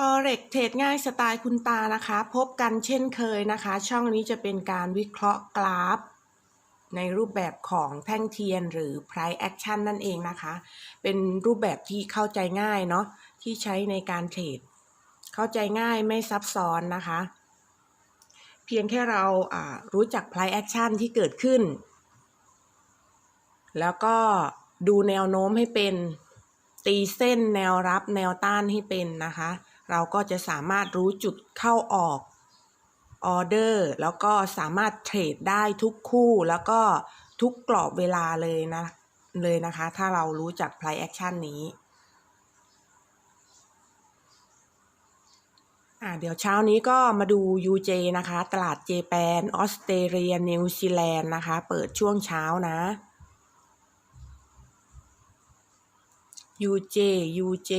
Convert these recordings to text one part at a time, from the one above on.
Forex เทรดง่ายสไตล์คุณตานะคะ พบกันเช่นเคยนะคะ ช่องนี้จะเป็นการวิเคราะห์กราฟ ในรูปแบบของแท่งเทียนหรือ price action นั่นเองนะคะ เป็นรูปแบบที่เข้าใจง่ายเนาะที่ใช้ในการเทรด เข้าใจง่ายไม่ซับซ้อนนะคะ เพียงแค่เราารู้จัก price action ที่เกิดขึ้น แล้วก็ดูแนวโน้มให้เป็นตีเส้นแนวรับแนวต้านให้เป็นนะคะ เราก็จะสามารถรู้จุดเข้าออกออเดอร์แล้วก็สามารถเทรดได้ทุกคู่แล้วก็ทุกกรอบเวลาเลยนะเลยนะคะ ถ้าเรารู้จัก price action นี้อ่าเดี๋ยวเช้านี้ก็มาดู UJ นะคะ ตลาดเจแปนออสเตรเลีย นิวซีแลนด์นะคะ เปิดช่วงเช้านะ UJ UJ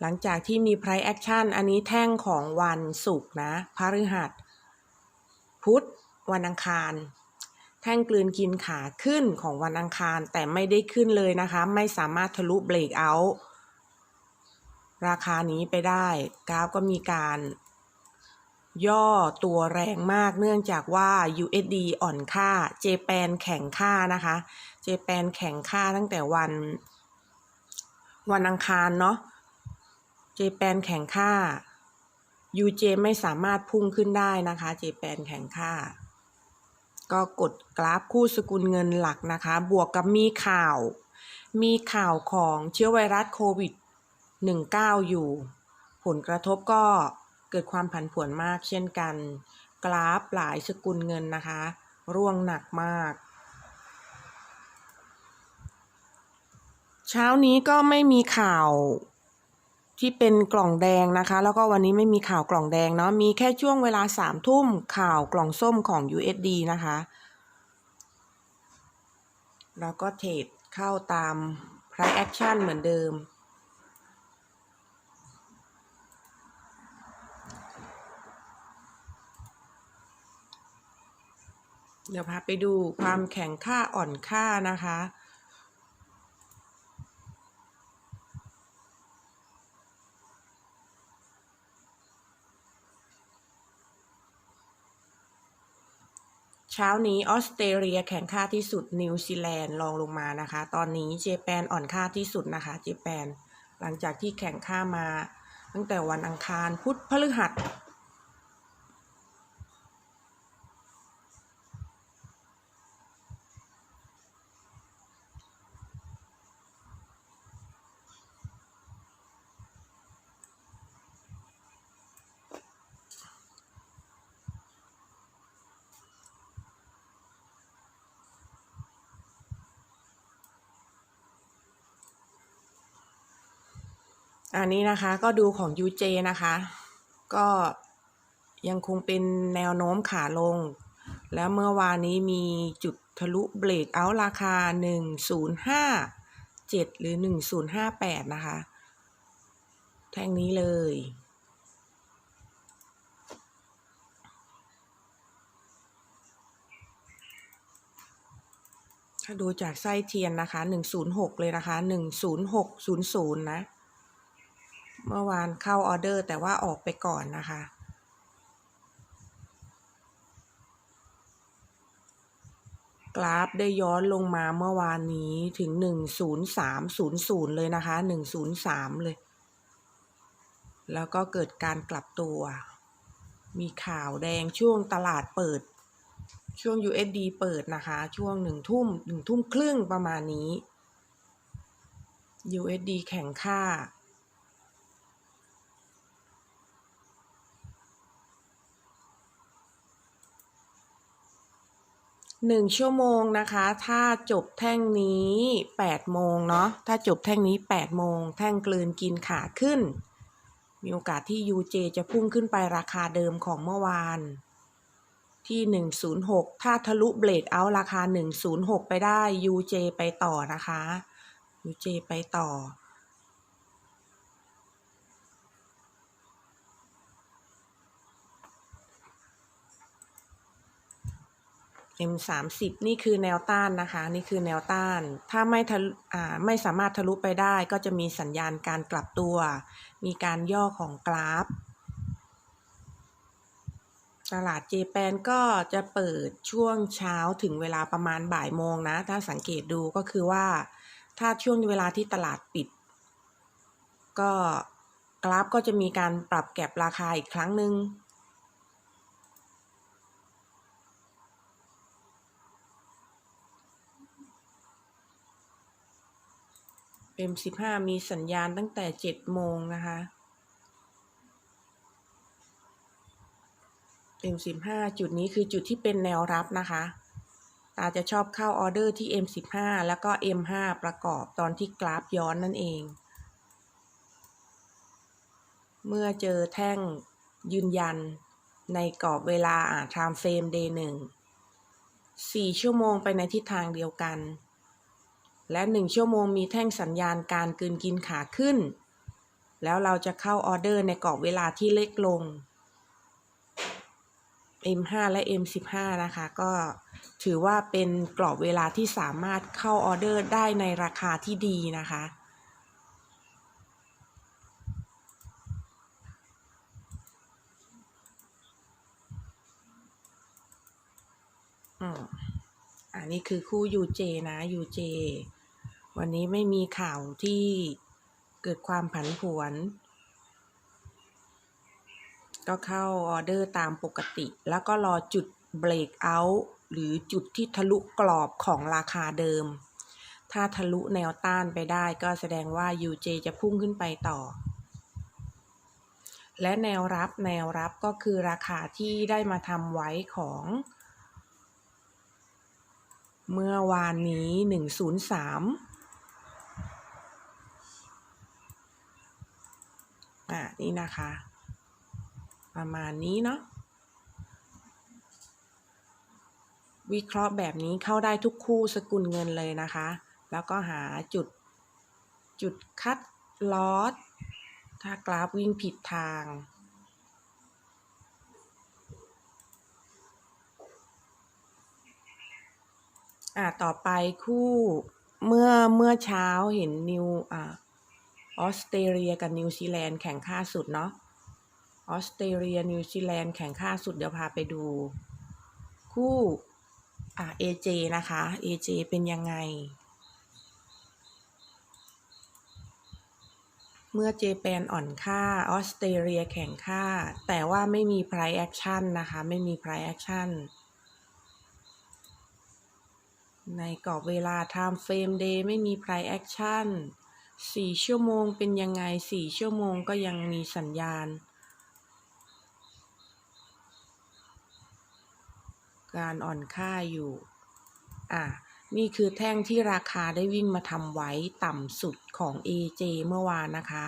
หลังจากที่มี price action อันนี้แท่งของวันศุกร์นะพฤหัส พุธวันอังคาร แท่งกลืนกินขาขึ้นของวันอังคาร แต่ไม่ได้ขึ้นเลยนะคะ ไม่สามารถทะลุเบรกเอาท์ราคานี้ไปได้ กราฟก็มีการ ย่อตัวแรงมากเนื่องจากว่า USD อ่อนค่า เจแปนแข็งค่านะคะ เจแปนแข็งค่าตั้งแต่วัน วันอังคารเนาะ เจแปนแข็งค่า UJ ไม่สามารถพุ่งขึ้นได้นะคะเจแปนแข็งค่า ก็กดกราฟคู่สกุลเงินหลักนะคะ บวกกับมีข่าว มีข่าวของเชื้อไวรัสโควิด 19 อยู่ ผลกระทบก็เกิดความผันผวนมากเช่นกัน กราฟหลายสกุลเงินนะคะ ร่วงหนักมาก เช้านี้ก็ไม่มีข่าว ที่เป็นกล่องแดงนะคะ แล้วก็วันนี้ไม่มีข่าวกล่องแดงเนาะมีแค่ช่วงเวลาสามทุ่มข่าวกล่องส้มของ USD นะคะ แล้วก็เทรดเข้าตาม price action เหมือนเดิม เดี๋ยวพาไปดูความแข็งค่าอ่อนค่านะคะ ช้านี้ออสเตรเลียแข็งค่าที่สุดนิวซีแลนด์รองลงมานะคะ ตอนนี้เจแปนอ่อนค่าที่สุดนะคะเจแปนหลังจากที่แข่งค่ามา ตั้งแต่วันอังคารพุธพฤหัส อันนี้นะคะก็ดูของ UJ นะคะ ก็ยังคงเป็นแนวโน้มขาลง แล้วเมื่อวานนี้มีจุดทะลุเบรกเอาราคา 1057 หรือ 1058 นะคะ แท่งนี้เลย ถ้าดูจากไส้เทียนนะคะ 106 เลยนะคะ 10600 นะ เมื่อวานเข้าออเดอร์แต่ว่าออกไปก่อนนะคะ กราฟได้ย้อนลงมาเมื่อวานนี้ถึง 10300 เลยนะคะ 103 เลย แล้วก็เกิดการกลับตัว มีข่าวแดงช่วงตลาดเปิด ช่วง USD เปิดนะคะ ช่วงหนึ่งทุ่มหนึ่งทุ่มครึ่งประมาณนี้ USD แข่งค่า หนึ่งชั่วโมงนะคะ ถ้าจบแท่งนี้แปดโมงเนาะถ้าจบแท่งนี้แปดโมงแท่งกลืนกินขาขึ้น มีโอกาสที่ UJ จะพุ่งขึ้นไปราคาเดิมของเมื่อวาน ที่หนึ่งศูนย์หกถ้าทะลุเบลดเอาราคาหนึ่งศูนย์หกไปได้ UJ ไปต่อนะคะ UJ ไปต่อ M 3 0 นี่คือแนวต้านนะคะ นี่คือแนวต้าน ถ้าไม่ทะลุอ่าไม่สามารถทะลุไปได้ก็จะมีสัญญาณการกลับตัว มีการย่อของกราฟ ตลาดเจแปนก็จะเปิดช่วงเช้าถึงเวลาประมาณบ่ายโมงนะ ถ้าสังเกตดูก็คือว่า ถ้าช่วงเวลาที่ตลาดปิด ก็กราฟก็จะมีการปรับแก็บราคาอีกครั้งหนึ่ง M 15มีสัญญาณตั้งแต่7โมงนะคะ M 15จุดนี้คือจุดที่เป็นแนวรับนะคะ ตาจะชอบเข้าออเดอร์ที่ M 15 แล้วก็ M 5 ประกอบตอนที่กราฟย้อนนั่นเอง เมื่อเจอแท่งยืนยันในกรอบเวลาอ่า time frame day 1 4 ชั่วโมงไปในทิศทางเดียวกัน และหนึ่งชั่วโมงมีแท่งสัญญาณการกืนกินขาขึ้น แล้วเราจะเข้าออเดอร์ในกรอบเวลาที่เล็กลง M5 และ M15 นะคะ ก็ถือว่าเป็นกรอบเวลาที่สามารถเข้าออเดอร์ได้ในราคาที่ดีนะคะอืมอันนี้คือคู่ UJ นะ UJ วันนี้ไม่มีข่าวที่เกิดความผันผวน ก็เข้าออเดอร์ตามปกติ แล้วก็รอจุดเบรกเอาท์หรือจุดที่ทะลุกรอบของราคาเดิม ถ้าทะลุแนวต้านไปได้ก็แสดงว่า UJ จะพุ่งขึ้นไปต่อ และแนวรับแนวรับก็คือราคาที่ได้มาทำไว้ของ เมื่อวานนี้ 103 อ่านี่นะคะ ประมาณนี้เนาะวิเคราะห์แบบนี้เข้าได้ทุกคู่สกุลเงินเลยนะคะ แล้วก็หาจุดจุดคัดลอสถ้ากราฟวิ่งผิดทาง อ่าต่อไปคู่เมื่อเมื่อเช้าเห็นนิวอ่า ออสเตรเลียกับนิวซีแลนด์แข่งค่าสุดเนาะออสเตรเลียนิวซีแลนด์แข่งค่าสุดเดี๋ยวพาไปดู คู่อ่า AJ นะคะ AJ เป็นยังไง เมื่อเจแปนอ่อนค่าออสเตรเลียแข่งค่า แต่ว่าไม่มี price action นะคะ ไม่มี price action ในกรอบเวลา time frame day ไม่มี price action สี่ชั่วโมงเป็นยังไงสี่ชั่วโมงก็ยังมีสัญญาณ การอ่อนค่าอยู่ อะ นี่คือแท่งที่ราคาได้วิ่งมาทำไว้ต่ำสุดของ AJ เมื่อวานนะคะ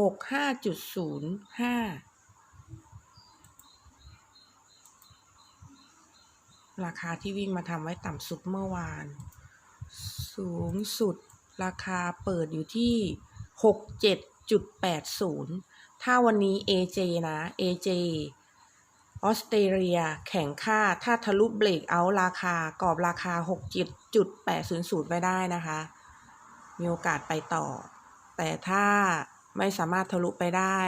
65.05 ราคาที่วิ่งมาทำไว้ต่ำสุดเมื่อวาน สูงสุด ราคาเปิดอยู่ที่ 67.80 ถ้าวันนี้ AJ นะ AJ ออสเตรเลียแข่งค่าถ้าทะลุเบรกเอาราคากรอบราคา 67.800ไปได้นะคะ มีโอกาสไปต่อ แต่ถ้าไม่สามารถทะลุไปได้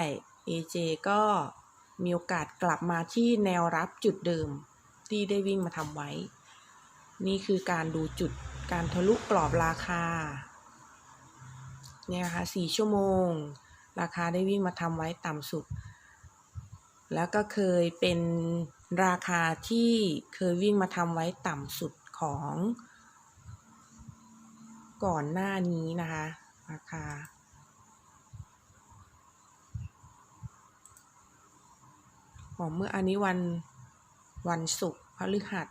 AJ ก็มีโอกาสกลับมาที่แนวรับจุดเดิมที่ได้วิ่งมาทำไว้ นี่คือการดูจุดการทะลุกรอบราคา เนี่ยค่ะสี่ชั่วโมง ราคาได้วิ่งมาทำไว้ต่ำสุด แล้วก็เคยเป็นราคาที่เคยวิ่งมาทำไว้ต่ำสุดของก่อนหน้านี้นะคะ ราคา ของเมื่ออันนี้วันวันศุกร์พฤหัส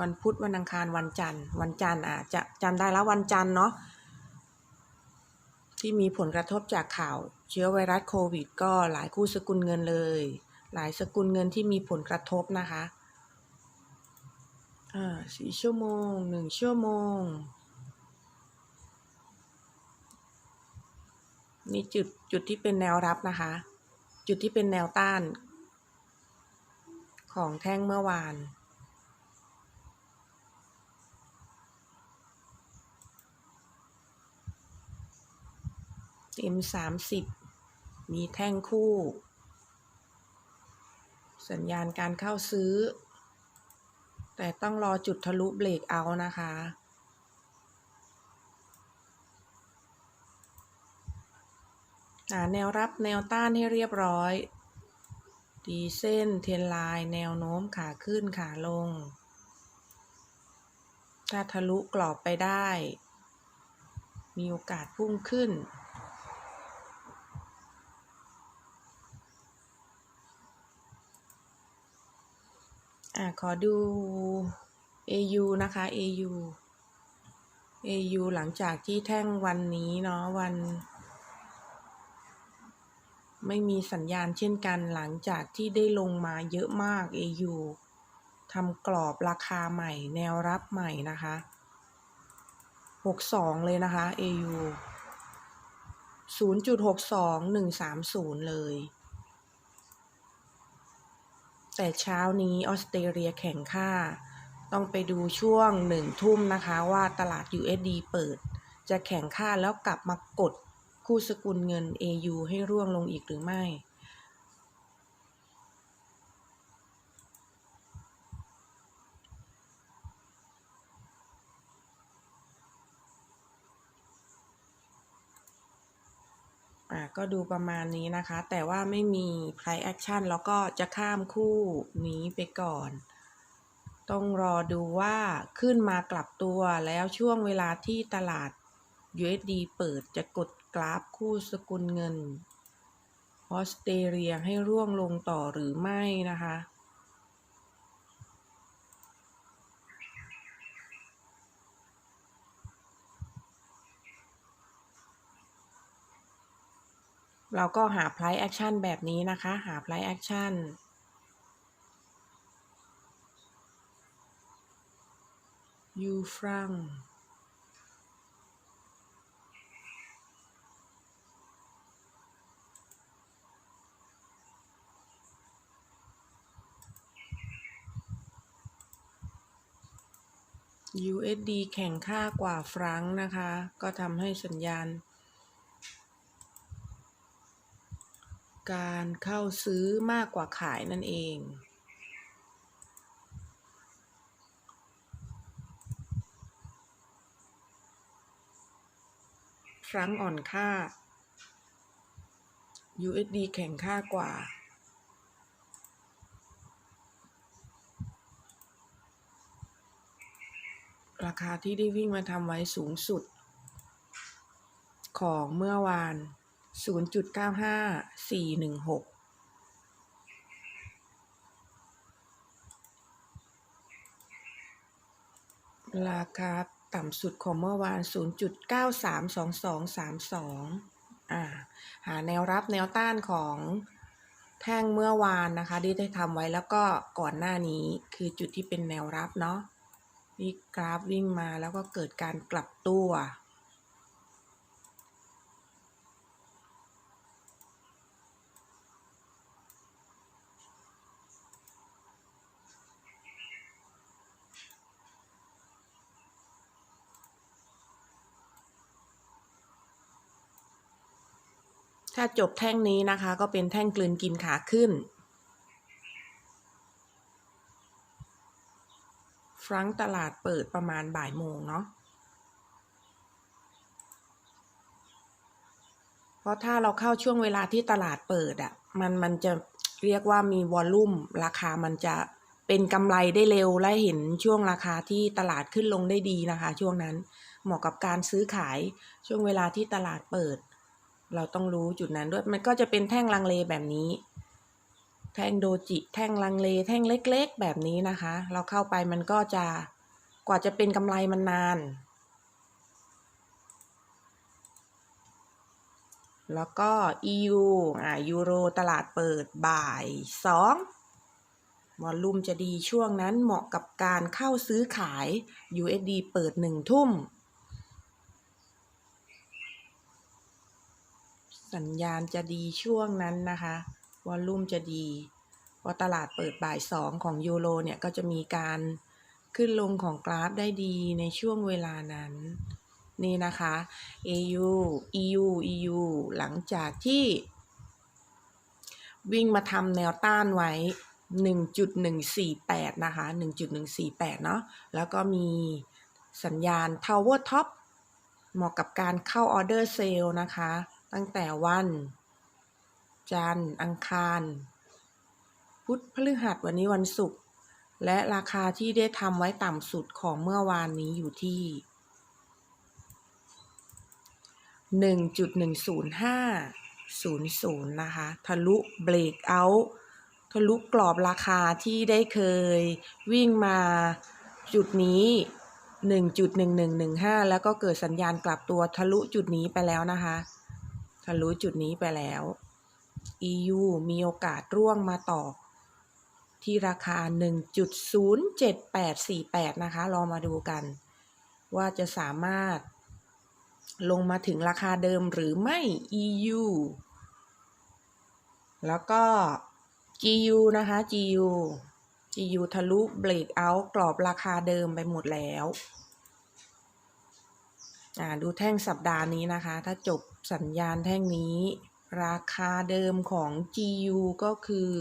วันพุธวันอังคารวันจันทร์วันจันทร์อาจจะจำได้แล้ววันจันทร์เนาะ ที่มีผลกระทบจากข่าวเชื้อไวรัสโควิด ก็หลายคู่สกุลเงินเลย หลายสกุลเงินที่มีผลกระทบนะคะอ่าสี่ชั่วโมงหนึ่งชั่วโมง นี่จุดจุดที่เป็นแนวรับนะคะ จุดที่เป็นแนวต้าน ของแท่งเมื่อวาน M สามสิบมีแท่งคู่ สัญญาณการเข้าซื้อ แต่ต้องรอจุดทะลุเบรกเอานะคะ หาแนวรับแนวต้านให้เรียบร้อยดีเส้นเทรนไลน์แนวโน้มขาขึ้นขาลง ถ้าทะลุกรอบไปได้ มีโอกาสพุ่งขึ้น อะขอดู AU นะคะ AU AU หลังจากที่แท่งวันนี้เนาะวัน ไม่มีสัญญาณเช่นกันหลังจากที่ได้ลงมาเยอะมาก AU ทำกรอบราคาใหม่แนวรับใหม่นะคะ62 เลยนะคะ AU 0.62130 เลย แต่เช้านี้ออสเตรเลียแข่งค่า ต้องไปดูช่วงหนึ่งทุ่มนะคะว่าตลาด USD เปิด จะแข่งค่าแล้วกลับมากดคู่สกุลเงิน AU ให้ร่วงลงอีกหรือไม่ ก็ดูประมาณนี้นะคะ แต่ว่าไม่มี price action แล้วก็จะข้ามคู่นี้ไปก่อน ต้องรอดูว่าขึ้นมากลับตัวแล้วช่วงเวลาที่ตลาด USD เปิดจะกดกราฟคู่สกุลเงินออสเตรเลียให้ร่วงลงต่อหรือไม่นะคะ เราก็หา price action แบบนี้นะคะ หา price action ยูฟรัง USD แข่งค่ากว่าฟรังนะคะ ก็ทำให้สัญญาณ การเข้าซื้อมากกว่าขายนั่นเองฟรังอ่อนค่า USD แข่งค่ากว่า ราคาที่ได้วิ่งมาทำไว้สูงสุด ของเมื่อวาน 0.95416ราคาต่ำสุดของเมื่อวาน 0.932232 อ่า หาแนวรับแนวต้านของแท่งเมื่อวานนะคะ ที่ได้ทำไว้แล้วก็ก่อนหน้านี้คือจุดที่เป็นแนวรับเนาะนี่กราฟวิ่งมาแล้วก็เกิดการกลับตัว ถ้าจบแท่งนี้นะคะ ก็เป็นแท่งกลืนกินขาขึ้นฟรังตลาดเปิดประมาณบ่ายโมงเนาะเพราะถ้าเราเข้าช่วงเวลาที่ตลาดเปิดอะ่ะมันมันจะเรียกว่ามีวอลลุ่มราคามันจะเป็นกำไรได้เร็วและเห็นช่วงราคาที่ตลาดขึ้นลงได้ดีนะคะ ช่วงนั้นเหมาะกับการซื้อขายช่วงเวลาที่ตลาดเปิด เราต้องรู้จุดนั้นด้วย มันก็จะเป็นแท่งลังเลแบบนี้ แท่งโดจิ แท่งลังเล แท่งเล็ก ๆ แบบนี้นะคะ เราเข้าไปมันก็จะกว่าจะเป็นกำไรมันนาน แล้วก็ EU อ่ายูโรตลาดเปิดบ่ายสองวอลลุ่มจะดีช่วงนั้นเหมาะกับการเข้าซื้อขาย USD เปิดหนึ่งทุ่ม สัญญาณจะดีช่วงนั้นนะคะวอลลุ่มจะดีพอตลาดเปิดบ่ายสองของยูโรเนี่ยก็จะมีการขึ้นลงของกราฟได้ดีในช่วงเวลานั้น นี่นะคะ AU EU EU หลังจากที่ วิ่งมาทำแนวต้านไว้ 1.148 นะคะ 1.148 เนาะแล้วก็มีสัญญาณ Tower Top เหมาะกับการเข้าออเดอร์เซลนะคะ ตั้งแต่วัน จันทร์ อังคาร พุธพฤหัสวันนี้วันศุกร์และราคาที่ได้ทำไว้ต่ำสุดของเมื่อวานนี้อยู่ที่ 1.10500 นะคะ ทะลุเบรกเอาท์ทะลุกรอบราคาที่ได้เคยวิ่งมาจุดนี้ 1.1115 แล้วก็เกิดสัญญาณกลับตัวทะลุจุดนี้ไปแล้วนะคะ ทะลุจุดนี้ไปแล้ว EU มีโอกาสร่วงมาต่อ ที่ราคา 1.07848 นะคะ ลองมาดูกัน ว่าจะสามารถ ลงมาถึงราคาเดิมหรือไม่ EU แล้วก็ GU นะคะ GU GU ทะลุเบรกเอากรอบราคาเดิมไปหมดแล้ว อ่า ดูแท่งสัปดาห์นี้นะคะ ถ้าจบ สัญญาณแท่งนี้ ราคาเดิมของ GU ก็คือ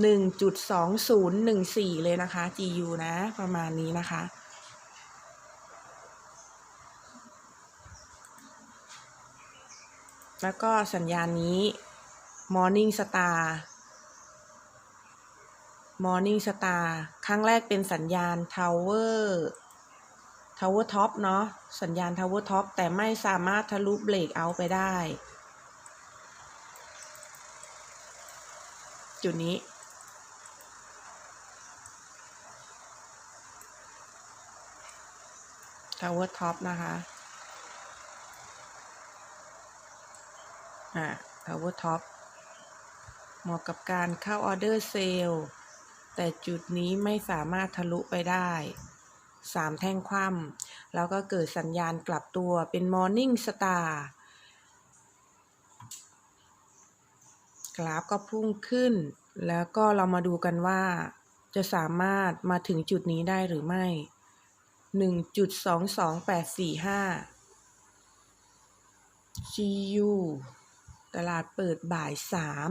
หนึ่งจุดสองศูนย์หนึ่งสี่เลยนะคะ GU นะ ประมาณนี้นะคะ แล้วก็สัญญาณนี้ Morning Star Morning Star ครั้งแรกเป็นสัญญาณ Tower Tower Top เนาะสัญญาณ Tower Top แต่ไม่สามารถทะลุเบรกเอาไปได้ จุดนี้ Tower Top นะคะ อ่า Tower Top เหมาะกับการเข้าออเดอร์เซลล์ แต่จุดนี้ไม่สามารถทะลุไปได้สามแท่งคว่ำแล้วก็เกิดสัญญาณกลับตัวเป็นมอร์นิ่งสตาร์กราฟก็พุ่งขึ้น แล้วก็เรามาดูกันว่า จะสามารถมาถึงจุดนี้ได้หรือไม่หนึ่งจุดสองสองแปดสี่ห้า GU ตลาดเปิดบ่ายสาม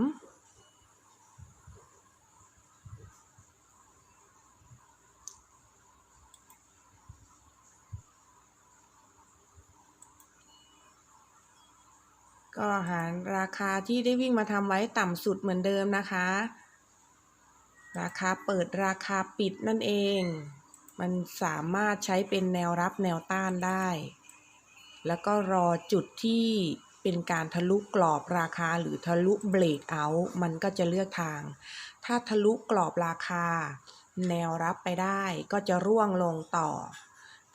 ก็หารราคาที่ได้วิ่งมาทำไว้ต่ำสุดเหมือนเดิมนะคะ ราคาเปิดราคาปิดนั่นเอง มันสามารถใช้เป็นแนวรับแนวต้านได้ แล้วก็รอจุดที่เป็นการทะลุกรอบราคาหรือทะลุเบรกเอาท์มันก็จะเลือกทาง ถ้าทะลุกรอบราคา แนวรับไปได้ก็จะร่วงลงต่อ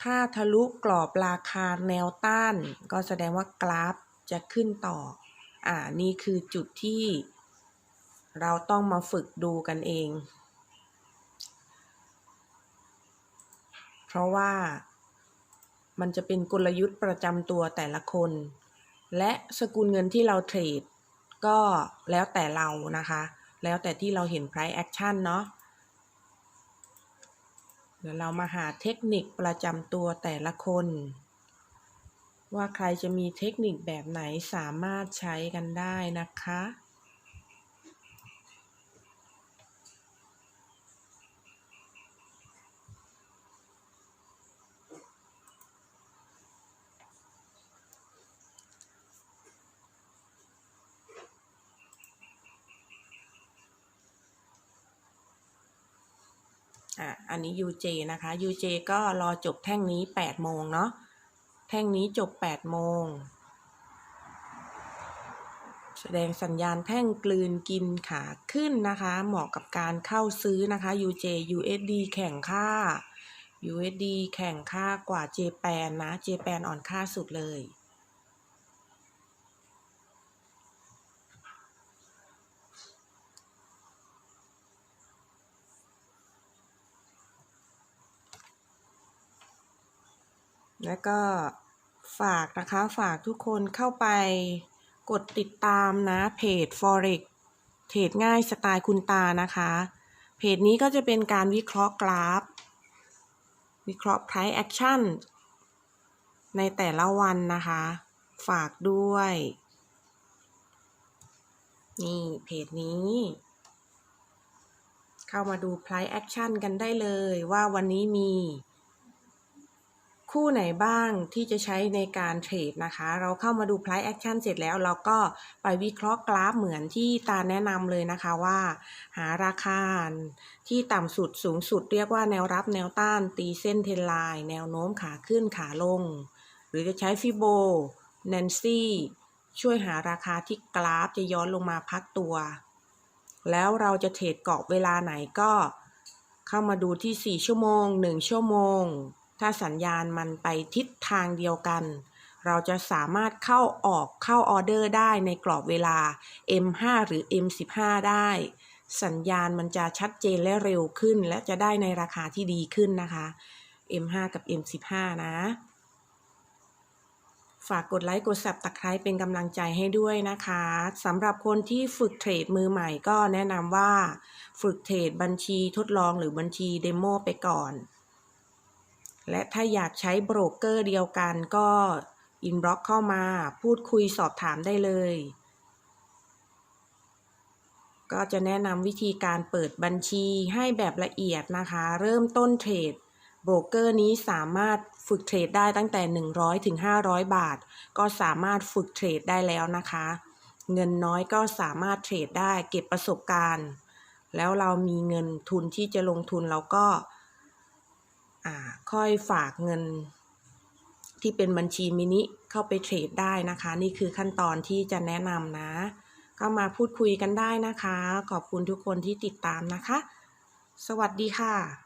ถ้าทะลุกรอบราคาแนวต้าน ก็แสดงว่ากราฟ จะขึ้นต่อ อ่า นี่คือจุดที่เราต้องมาฝึกดูกันเอง เพราะว่ามันจะเป็นกลยุทธ์ประจำตัวแต่ละคน และสกุลเงินที่เราเทรดก็แล้วแต่เรานะคะ แล้วแต่ที่เราเห็น price action เนาะเดี๋ยวเรามาหาเทคนิคประจำตัวแต่ละคน ว่าใครจะมีเทคนิคแบบไหนสามารถใช้กันได้นะคะ อะ อันนี้ UJ นะคะ UJ ก็รอจบแท่งนี้8โมงเนาะ แท่งนี้จบ8โมง แสดงสัญญาณแท่งกลืนกินขาขึ้นนะคะ เหมาะกับการเข้าซื้อนะคะ UJ USD แข่งค่า USD แข่งค่ากว่า JPAN นะ JPAN อ่อนค่าสุดเลย แล้วก็ฝากนะคะฝากทุกคนเข้าไปกดติดตามนะเพจ forex เทรดง่ายสไตล์คุณตานะคะ เพจนี้ก็จะเป็นการวิเคราะห์กราฟ วิเคราะห์ price action ในแต่ละวันนะคะ ฝากด้วย นี่เพจนี้ เข้ามาดู price action กันได้เลยว่าวันนี้มี คู่ไหนบ้างที่จะใช้ในการเทรดนะคะ เราเข้ามาดู price action เสร็จแล้ว เราก็ไปวิเคราะห์กราฟเหมือนที่ตาแนะนำเลยนะคะว่า หาราคาที่ต่ำสุดสูงสุดเรียกว่าแนวรับแนวต้านตีเส้นเทรนไลน์แนวโน้มขาขึ้นขาลง หรือจะใช้ฟิโบแนนซี่ช่วยหาราคาที่กราฟจะย้อนลงมาพักตัว แล้วเราจะเทรดเกาะเวลาไหนก็เข้ามาดูที่ 4 ชั่วโมง 1 ชั่วโมง ถ้าสัญญาณมันไปทิศทางเดียวกัน เราจะสามารถเข้าออกเข้าออเดอร์ได้ในกรอบเวลา M5 หรือ M15 ได้ สัญญาณมันจะชัดเจนและเร็วขึ้น และจะได้ในราคาที่ดีขึ้นนะคะ M5 กับ M15 นะ ฝากกดไลค์กด Subscribe เป็นกำลังใจให้ด้วยนะคะสำหรับคนที่ฝึกเทรดมือใหม่ก็แนะนำว่า ฝึกเทรดบัญชีทดลองหรือบัญชีเดโมไปก่อน และถ้าอยากใช้โบรกเกอร์เดียวกันก็อินบล็อกเข้ามาพูดคุยสอบถามได้เลย ก็จะแนะนำวิธีการเปิดบัญชีให้แบบละเอียดนะคะ เริ่มต้นเทรดโบรกเกอร์นี้สามารถฝึกเทรดได้ตั้งแต่ 100ถึง500 บาท ก็สามารถฝึกเทรดได้แล้วนะคะ เงินน้อยก็สามารถเทรดได้เก็บประสบการณ์ แล้วเรามีเงินทุนที่จะลงทุนเราก็ อ่าค่อยฝากเงินที่เป็นบัญชีมินิเข้าไปเทรดได้นะคะ นี่คือขั้นตอนที่จะแนะนำนะ ก็มาพูดคุยกันได้นะคะ ขอบคุณทุกคนที่ติดตามนะคะ สวัสดีค่ะ